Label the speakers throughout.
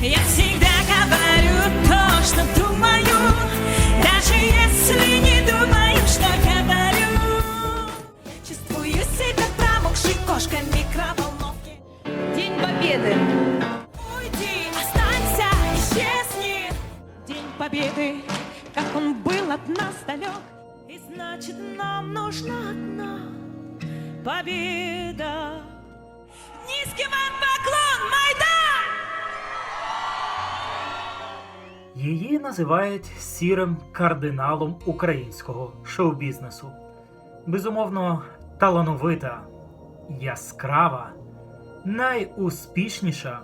Speaker 1: Я всегда говорю то, что думаю, даже если не думаю, что говорю. Чувствую себя промокшей кошкой в микроволновке.
Speaker 2: День Победы.
Speaker 1: Уйди, останься, исчезни. День Победы, как он был от нас далек. И значит, нам нужна одна победа. Низкий вам поклон, Майдан!
Speaker 3: Її називають сірим кардиналом українського шоу-бізнесу. Безумовно, талановита, яскрава, найуспішніша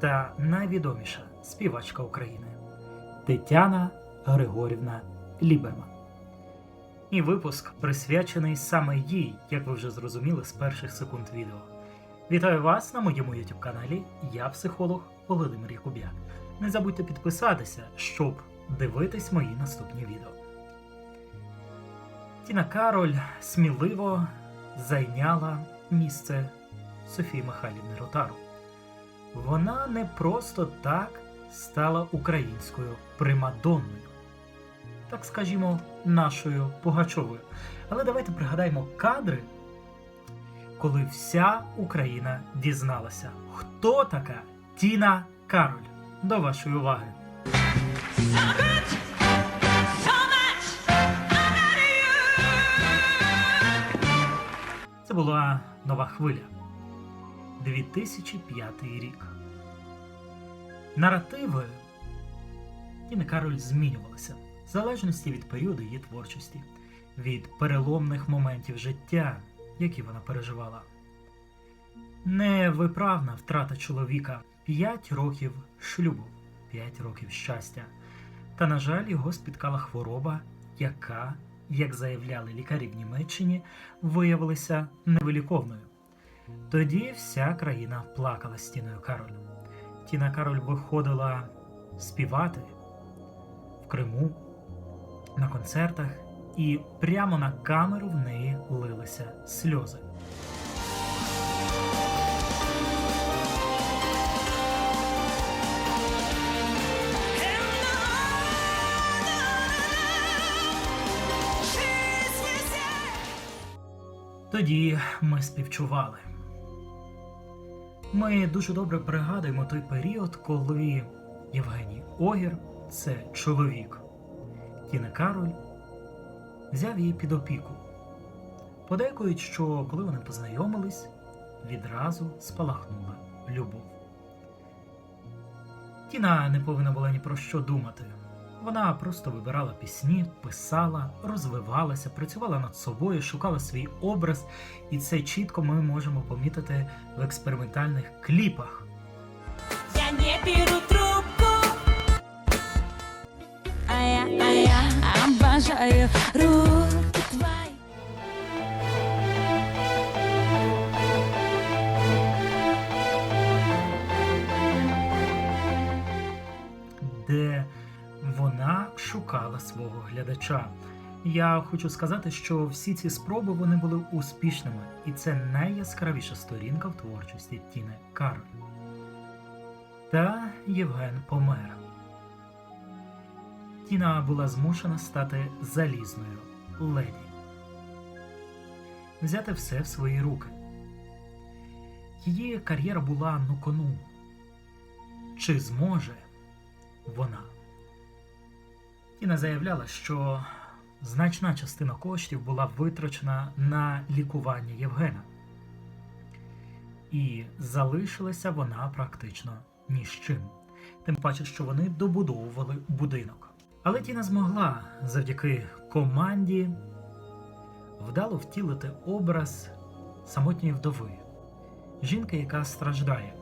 Speaker 3: та найвідоміша співачка України Тетяна Григорівна Ліберман. І випуск присвячений саме їй, як ви вже зрозуміли з перших секунд відео. Вітаю вас на моєму YouTube каналі. Я психолог Володимир Якуб'як. Не забудьте підписатися, щоб дивитись мої наступні відео. Тіна Кароль сміливо зайняла місце Софії Михайлівни Ротару. Вона не просто так стала українською примадонною, так скажімо, нашою Пугачовою. Але давайте пригадаємо кадри, коли вся Україна дізналася, хто така Тіна Кароль. До вашої уваги. Це була нова хвиля. 2005 рік. Наративи Тіни Кароль змінювалися в залежності від періоду її творчості, від переломних моментів життя, які вона переживала. Невиправна втрата чоловіка, 5 років шлюбу, 5 років щастя. Та, на жаль, його спіткала хвороба, яка, як заявляли лікарі в Німеччині, виявилася невиліковною. Тоді вся країна плакала з Тіною Кароль. Тіна Кароль виходила співати в Криму на концертах, і прямо на камеру в неї лилися сльози. Тоді ми співчували. Ми дуже добре пригадуємо той період, коли Євгеній Огір, це чоловік Тіни Кароль, взяв її під опіку. Подейкують, що коли вони познайомились, відразу спалахнула любов. Тіна не повинна була ні про що думати. Вона просто вибирала пісні, писала, розвивалася, працювала над собою, шукала свій образ, і це чітко ми можемо помітити в експериментальних кліпах.
Speaker 1: Я не беру трубку.
Speaker 2: А я, а я обожаю руки
Speaker 3: свого глядача. Я хочу сказати, що всі ці спроби вони були успішними, і це найяскравіша сторінка в творчості Тіни Кароль. Та Євген помер. Тіна була змушена стати залізною леді, взяти все в свої руки. Її кар'єра була на кону. Чи зможе вона? Тіна заявляла, що значна частина коштів була витрачена на лікування Євгена. І залишилася вона практично ні з чим. Тим паче, що вони добудовували будинок. Але Тіна змогла завдяки команді вдало втілити образ самотньої вдови, жінки, яка страждає.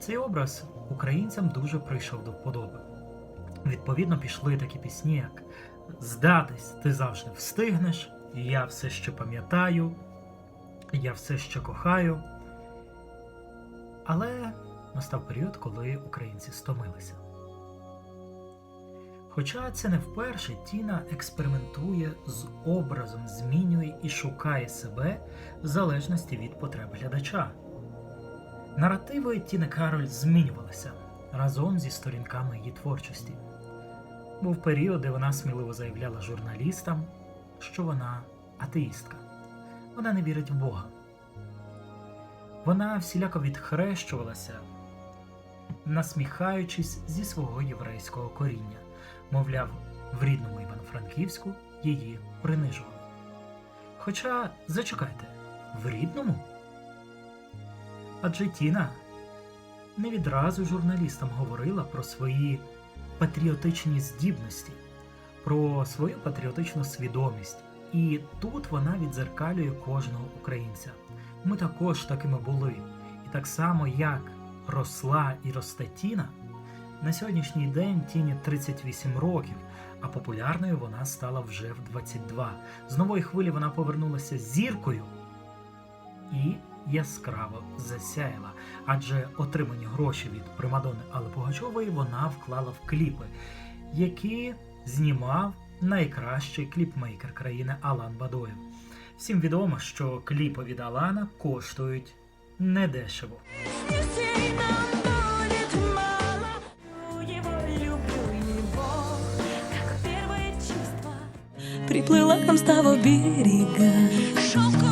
Speaker 3: Цей образ українцям дуже прийшов до вподоби. Відповідно, пішли такі пісні, як Здатись, ти завжди встигнеш, Я все ще пам'ятаю, Я все ще кохаю. Але настав період, коли українці стомилися. Хоча це не вперше Тіна експериментує з образом, змінює і шукає себе в залежності від потреб глядача. Наративи Тіни Кароль змінювалися. Разом зі сторінками її творчості. Був період, де вона сміливо заявляла журналістам, що вона атеїстка. Вона не вірить в Бога. Вона всіляко відхрещувалася, насміхаючись зі свого єврейського коріння. Мовляв, в рідному Івано-Франківську її принижували. Хоча, зачекайте, в рідному? Адже Тіна не відразу журналістам говорила про свої патріотичні здібності, про свою патріотичну свідомість. І тут вона відзеркалює кожного українця. Ми також такими були. І так само, як росла і росте Тіна, на сьогоднішній день Тіні 38 років, а популярною вона стала вже в 22. З нової хвилі вона повернулася зіркою і яскраво засяяла, адже отримані гроші від примадони Алли Пугачової вона вклала в кліпи, які знімав найкращий кліпмейкер країни Алан Бадоєв. Всім відомо, що кліпи від Алана коштують недешево.
Speaker 2: Приплыла к нам с того берега
Speaker 1: ранила.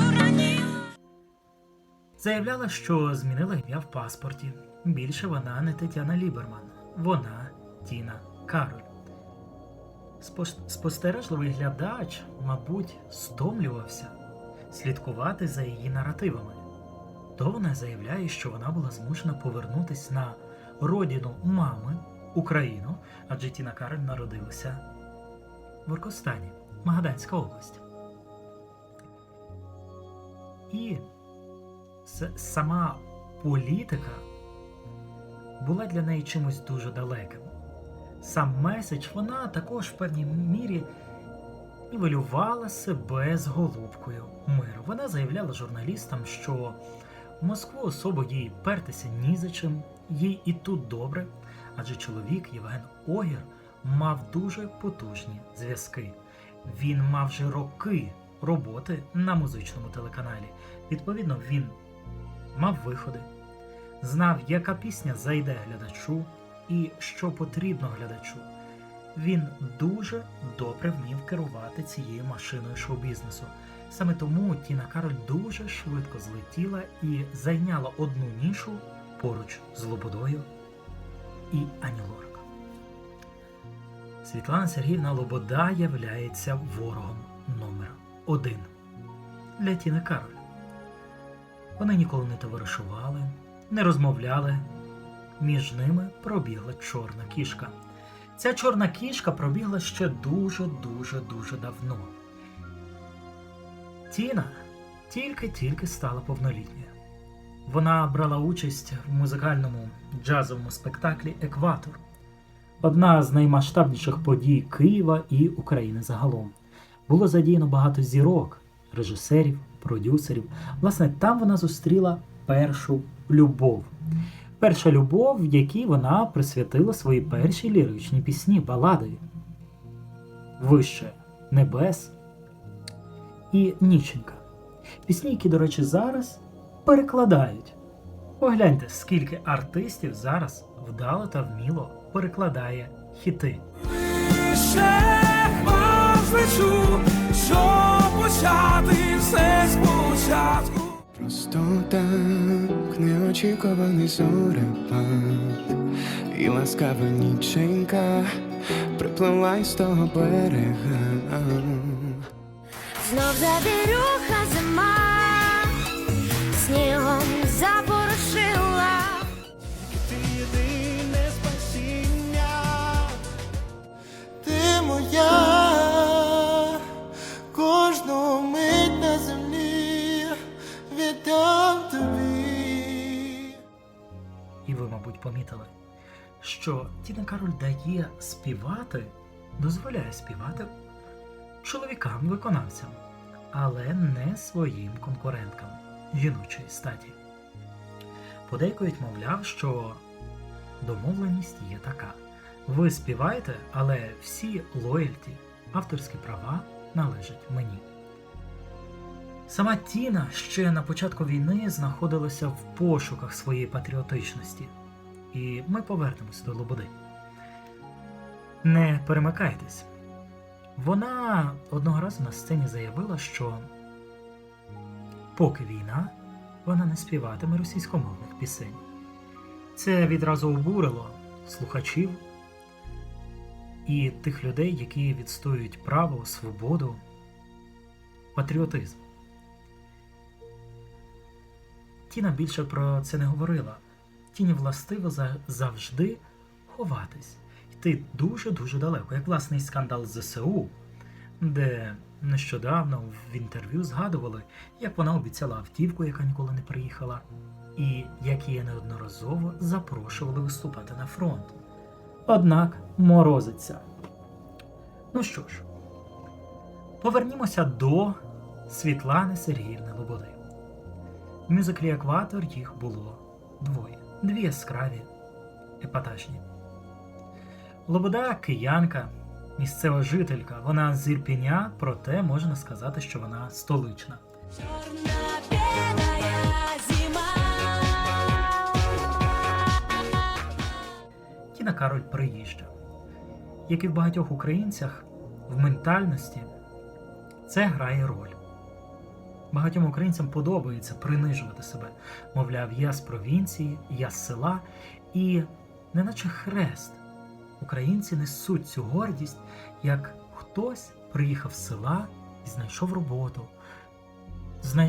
Speaker 3: Заявляла, що змінила ім'я в паспорті. Більше вона не Тетяна Ліберман, вона Тіна Кароль. Спостережливий глядач, мабуть, стомлювався слідкувати за її наративами. То вона заявляє, що вона була змушена повернутись на родину мами, Україну, адже Тіна Кароль народилася в Оркостані, Магаданська область. І сама політика була для неї чимось дуже далеким. Сам меседж вона також в певній мірі нівелювала себе з голубкою миру. Вона заявляла журналістам, що Москву особо їй пертися ні за чим, їй і тут добре, адже чоловік Євген Огір мав дуже потужні зв'язки. Він мав вже роки роботи на музичному телеканалі. Відповідно, він мав виходи, знав, яка пісня зайде глядачу і що потрібно глядачу. Він дуже добре вмів керувати цією машиною шоу-бізнесу. Саме тому Тіна Кароль дуже швидко злетіла і зайняла одну нішу поруч з Лободою і Ані. Світлана Сергіївна Лобода являється ворогом номер один для Тіни Кароль. Вони ніколи не товаришували, не розмовляли. Між ними пробігла чорна кішка. Ця чорна кішка пробігла ще дуже-дуже дуже давно. Тіна тільки-тільки стала повнолітньою. Вона брала участь в музикальному джазовому спектаклі Екватор, одна з наймасштабніших подій Києва і України загалом. Було задіяно багато зірок, режисерів, продюсерів. Власне, там вона зустріла першу любов. Перша любов, в якій вона присвятила свої перші ліричні пісні, балади. Вище небес і Ніченька. Пісні, які, до речі, зараз перекладають. Погляньте, скільки артистів зараз вдало та вміло перекладає хіти.
Speaker 4: Щоб почати все спочатку.
Speaker 5: Просто так неочікуваний зорепад І ласкава ніченька приплила із того берега
Speaker 6: Знов завірюха зима, снігом запорошила.
Speaker 5: Ти єдине спасіння Ти моя
Speaker 3: помітили, що Тіна Кароль дає співати, дозволяє співати чоловікам-виконавцям, але не своїм конкуренткам жіночої статі. Подейкують, мовляв, що домовленість є така. Ви співаєте, але всі лояльті, авторські права належать мені. Сама Тіна ще на початку війни знаходилася в пошуках своєї патріотичності. І ми повернемось до Лободи. Не перемикайтесь. Вона одного разу на сцені заявила, що поки війна, вона не співатиме російськомовних пісень. Це відразу обурило слухачів і тих людей, які відстоюють право, свободу, патріотизм. Тіна більше про це не говорила. Тіні властиво за- завжди ховатись, йти дуже-дуже далеко, як власний скандал ЗСУ, де нещодавно в інтерв'ю згадували, як вона обіцяла автівку, яка ніколи не приїхала, і як її неодноразово запрошували виступати на фронт. Однак морозиться. Ну що ж, повернімося до Світлани Сергіївни Лободи. В мюзиклі Екватор їх було двоє. Дві яскраві, епатажні. Лобода киянка, місцева жителька. Вона з Ірпіня, проте можна сказати, що вона столична. Тіна Кароль приїжджа. Як і в багатьох українцях, в ментальності це грає роль. Багатьом українцям подобається принижувати себе. Мовляв, я з провінції, я з села, і неначе хрест. Українці несуть цю гордість, як хтось приїхав з села і знайшов роботу,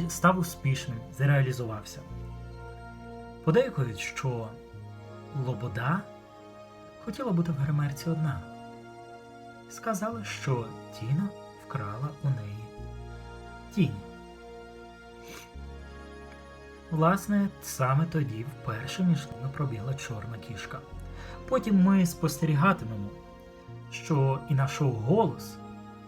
Speaker 3: став успішним, зреалізувався. Подейкують, що Лобода хотіла бути в гримерці одна. Сказали, що Тіна вкрала у неї тіні. Власне, саме тоді вперше між ними пробігла чорна кішка. Потім ми спостерігатимемо, що і на шоу голос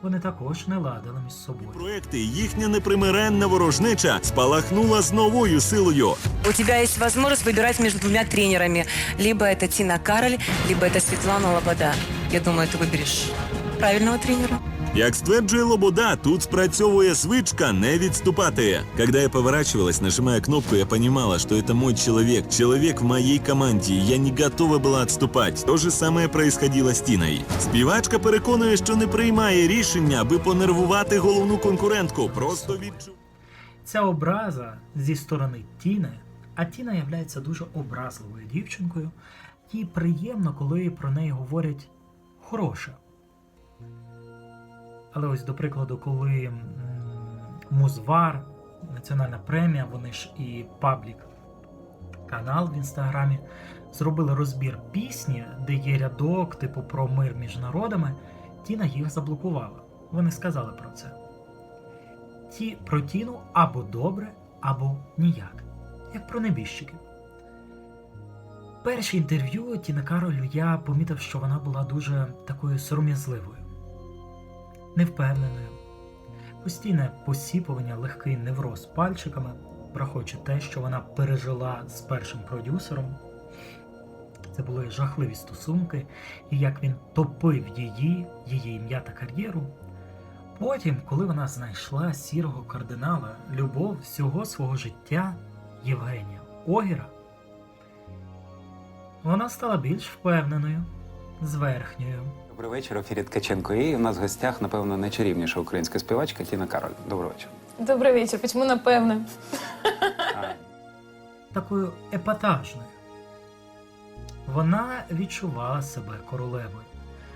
Speaker 3: вони також не ладили між собою.
Speaker 7: Проекти їхня непримиренна ворожнеча спалахнула з новою силою.
Speaker 8: У тебя есть возможность выбирать между двумя тренерами. Либо это Тина Кароль, либо это Светлана Лобода. Я думаю, ты выберешь правильного тренера.
Speaker 7: Як стверджує Лобода, тут спрацьовує звичка не відступати. Когда я поворачивалась, нажимая кнопку, я понимала, что это мой человек, человек в моей команде, я не готова была отступать. То же самое происходило з Тіною. Співачка переконує, що не приймає рішення, аби понервувати головну конкурентку. Просто відчу.
Speaker 3: Ця образа зі сторони Тіни, а Тіна являється дуже образливою дівчинкою, їй приємно, коли про неї говорять хороше. Але ось, до прикладу, коли Музвар, національна премія, вони ж і паблік канал в інстаграмі зробили розбір пісні, де є рядок, типу про мир між народами, Тіна їх заблокувала. Вони сказали про це ті про Тіну або добре, або ніяк, як про небіжчиків. Перше інтерв'ю Тіна Каролю я помітив, що вона була дуже такою сором'язливою, невпевненою, постійне посіпування, легкий невроз пальчиками, враховуючи те, що вона пережила з першим продюсером. Це були жахливі стосунки, і як він топив її, її ім'я та кар'єру, Потім, коли вона знайшла сірого кардинала, любов всього свого життя Євгенія Огіра, вона стала більш впевненою, зверхньою.
Speaker 9: Добрий вечір, ефірі Ткаченко. І у нас в гостях, напевно, найчарівніша українська співачка Тіна Кароль. Добрий вечір.
Speaker 10: Добрий вечір. Почему напевне?
Speaker 3: такою епатажною. Вона відчувала себе королевою.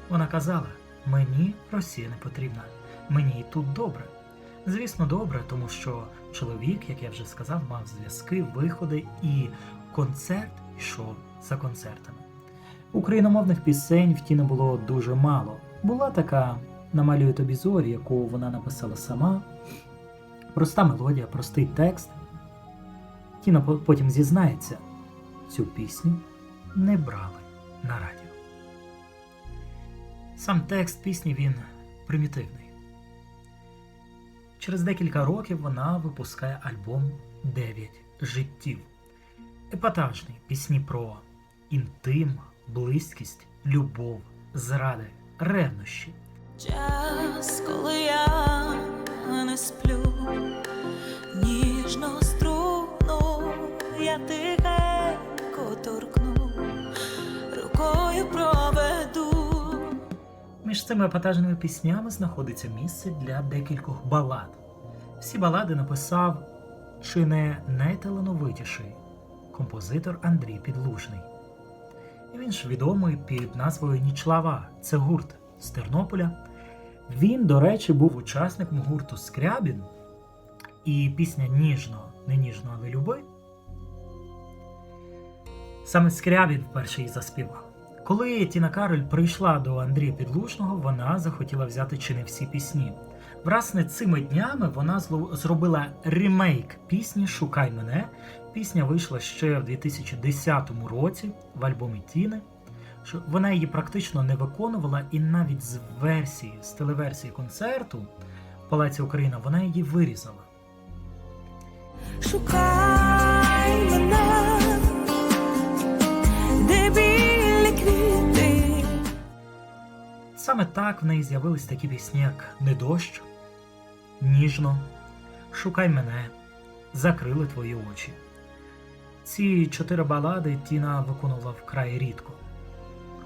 Speaker 3: Вона казала: мені Росія не потрібна, мені і тут добре. Звісно, добре, тому що чоловік, як я вже сказав, мав зв'язки, виходи, і концерт йшов за концертами. Україномовних пісень в Тіни було дуже мало. Була така намалюю тобі зорі, яку вона написала сама. Проста мелодія, простий текст. Тіна потім зізнається, цю пісню не брали на радіо. Сам текст пісні він примітивний. Через декілька років вона випускає альбом Дев'ять життів. Епатажний пісні про інтим, близькість, любов, зради, ревнощі.
Speaker 1: Час, коли я не сплю, ніжно струну, я тихенько торкну, рукою проведу.
Speaker 3: Між цими епатажними піснями знаходиться місце для декількох балад. Всі балади написав чи не найталановитіший композитор Андрій Підлужний. Він ж відомий під назвою Нічлава. Це гурт з Тернополя. Він, до речі, був учасником гурту Скрябін. І пісня Ніжно, не ніжно, але люби. Саме Скрябін вперше її заспівав. Коли Тіна Кароль прийшла до Андрія Підлужного, вона захотіла взяти чи не всі пісні. Власне, цими днями вона зробила ремейк пісні Шукай мене. Пісня вийшла ще в 2010 році в альбомі Тіни. Вона її практично не виконувала, і навіть з версії, з телеверсії концерту в Палаці Україна вона її вирізала.
Speaker 1: Шукай мене, де білі квіти.
Speaker 3: Саме так в неї з'явились такі пісні, як Не дощ, Ніжно, Шукай мене, Закрили твої очі. Ці чотири балади Тіна виконувала вкрай рідко,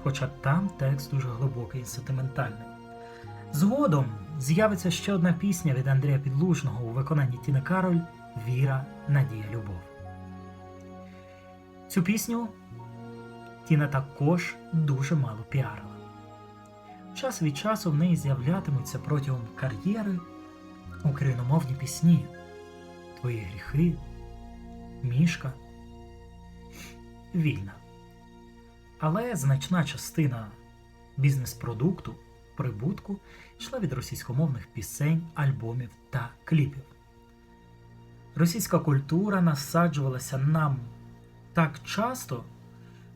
Speaker 3: хоча там текст дуже глибокий і сентиментальний. Згодом з'явиться ще одна пісня від Андрія Підлужного у виконанні Тіни Кароль Віра, Надія, Любов. Цю пісню Тіна також дуже мало піарила. Час від часу в неї з'являтимуться протягом кар'єри україномовні пісні, Твої гріхи, Мішка, Вільна. Але значна частина бізнес-продукту, прибутку йшла від російськомовних пісень, альбомів та кліпів. Російська культура насаджувалася нам так часто,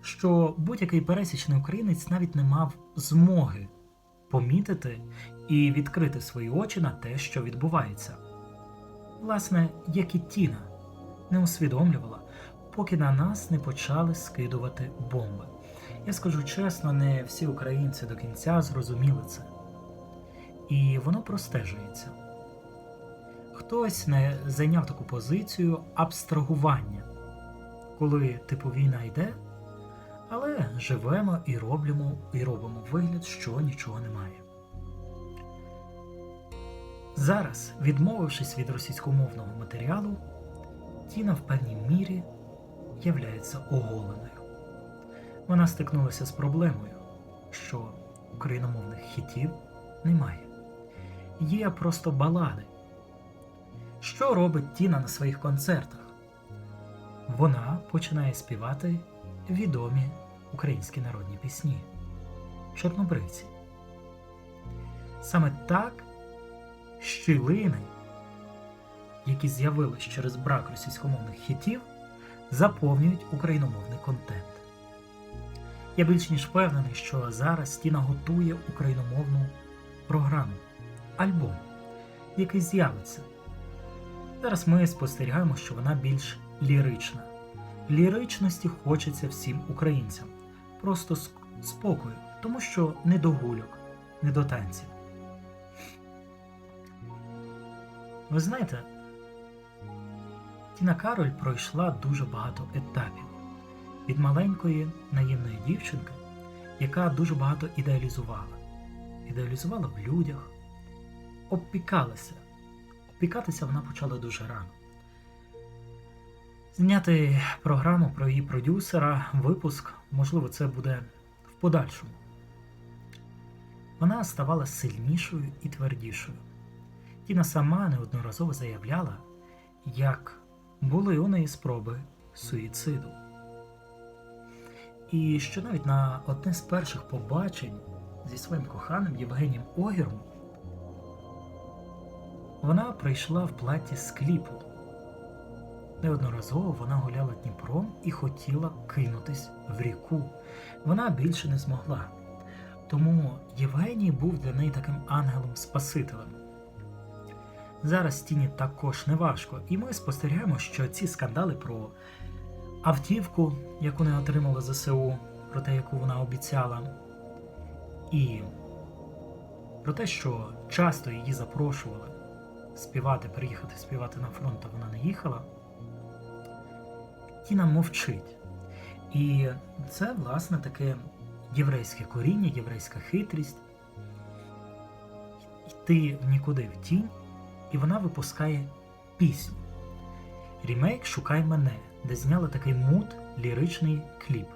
Speaker 3: що будь-який пересічний українець навіть не мав змоги помітити і відкрити свої очі на те, що відбувається. Власне, як і Тіна не усвідомлювала, поки на нас не почали скидувати бомби. Я скажу чесно, не всі українці до кінця зрозуміли це. І воно простежується. Хтось не зайняв таку позицію абстрагування, коли типу війна йде, але живемо і робимо, і робимо вигляд, що нічого немає. Зараз, відмовившись від російськомовного матеріалу, Тіна в певній мірі являється оголеною. Вона стикнулася з проблемою, що україномовних хітів немає. Є просто балади. Що робить Тіна на своїх концертах? Вона починає співати відомі українські народні пісні Чорнобривці. Саме так щілини, які з'явились через брак російськомовних хітів, заповнюють україномовний контент. Я більш ніж впевнений, що зараз Тіна готує україномовну програму, альбом, який з'явиться. Зараз ми спостерігаємо, що вона більш лірична. Ліричності хочеться всім українцям. Просто спокою, тому що не до гульок, не до танців. Ви знаєте, Тіна Кароль пройшла дуже багато етапів від маленької наївної дівчинки, яка дуже багато ідеалізувала. Ідеалізувала в людях, обпікалася. Обпікатися вона почала дуже рано. Зняти програму про її продюсера, випуск, можливо, це буде в подальшому. Вона ставала сильнішою і твердішою. Тіна сама неодноразово заявляла, як були у неї спроби суїциду. І що навіть на одне з перших побачень зі своїм коханим Євгенієм Огіром вона прийшла в платі з кліпу. Неодноразово вона гуляла Дніпром і хотіла кинутись в ріку. Вона більше не змогла. Тому Євгеній був для неї таким ангелом-спасителем. Зараз Тіні також неважко, і ми спостерігаємо, що ці скандали про автівку, яку не отримала ЗСУ, про те, яку вона обіцяла, і про те, що часто її запрошували співати, приїхати співати на фронт, а вона не їхала. Тіна мовчить. І це, власне, таке єврейське коріння, єврейська хитрість, Ти в нікуди в тінь, і вона випускає пісню. Рімейк Шукай мене, де зняли такий мут ліричний кліп.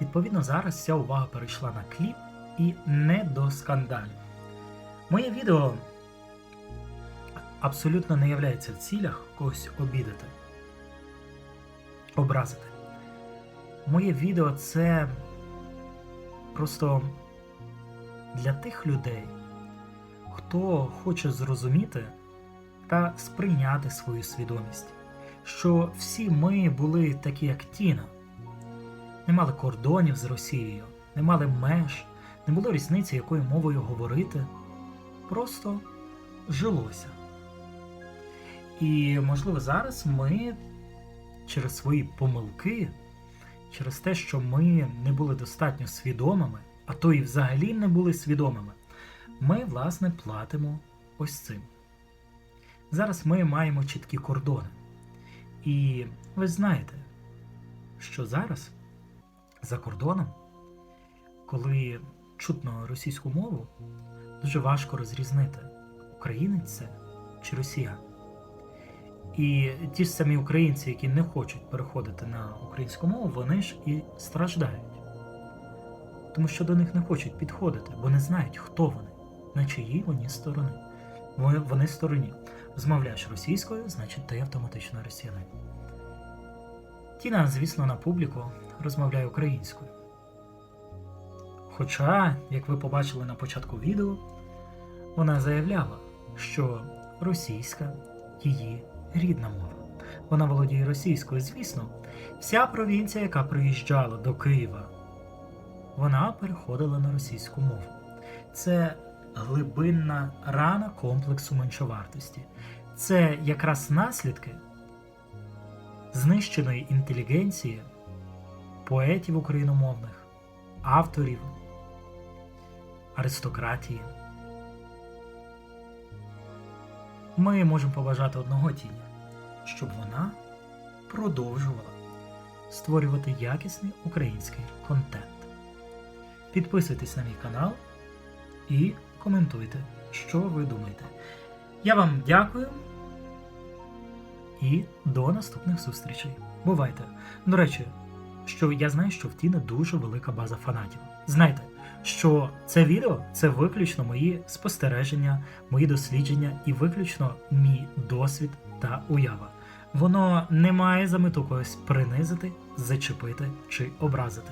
Speaker 3: Відповідно, зараз вся увага перейшла на кліп і не до скандалів. Моє відео абсолютно не являється в цілях когось обідати, образити. Моє відео це просто для тих людей, хто хоче зрозуміти та сприйняти свою свідомість, що всі ми були такі, як Тіна, не мали кордонів з Росією, не мали меж, не було різниці, якою мовою говорити, просто жилося. І, можливо, зараз ми через свої помилки, через те, що ми не були достатньо свідомими, а то і взагалі не були свідомими, ми, власне, платимо ось цим. Зараз ми маємо чіткі кордони. І ви знаєте, що зараз за кордоном, коли чутно російську мову, дуже важко розрізнити, українець це чи росіян. І ті ж самі українці, які не хочуть переходити на українську мову, вони ж і страждають. Тому що до них не хочуть підходити, бо не знають, хто вони, на чиїй вони сторони. Вони, стороні. Розмовляєш російською, значить ти автоматично росіянин. Тіна, звісно, на публіку розмовляє українською. Хоча, як ви побачили на початку відео, вона заявляла, що російська її рідна мова. Вона володіє російською, звісно, вся провінція, яка приїжджала до Києва, вона переходила на російську мову. Це глибинна рана комплексу меншовартості. Це якраз наслідки знищеної інтелігенції поетів україномовних, авторів, аристократії. Ми можемо побажати одного тіні, щоб вона продовжувала створювати якісний український контент. Підписуйтесь на мій канал і коментуйте, що ви думаєте. Я вам дякую і до наступних зустрічей. Бувайте! До речі, що я знаю, що в Тіни дуже велика база фанатів. Знайте, що це відео це виключно мої спостереження, мої дослідження і виключно мій досвід та уява. Воно не має за мету когось принизити, зачепити чи образити.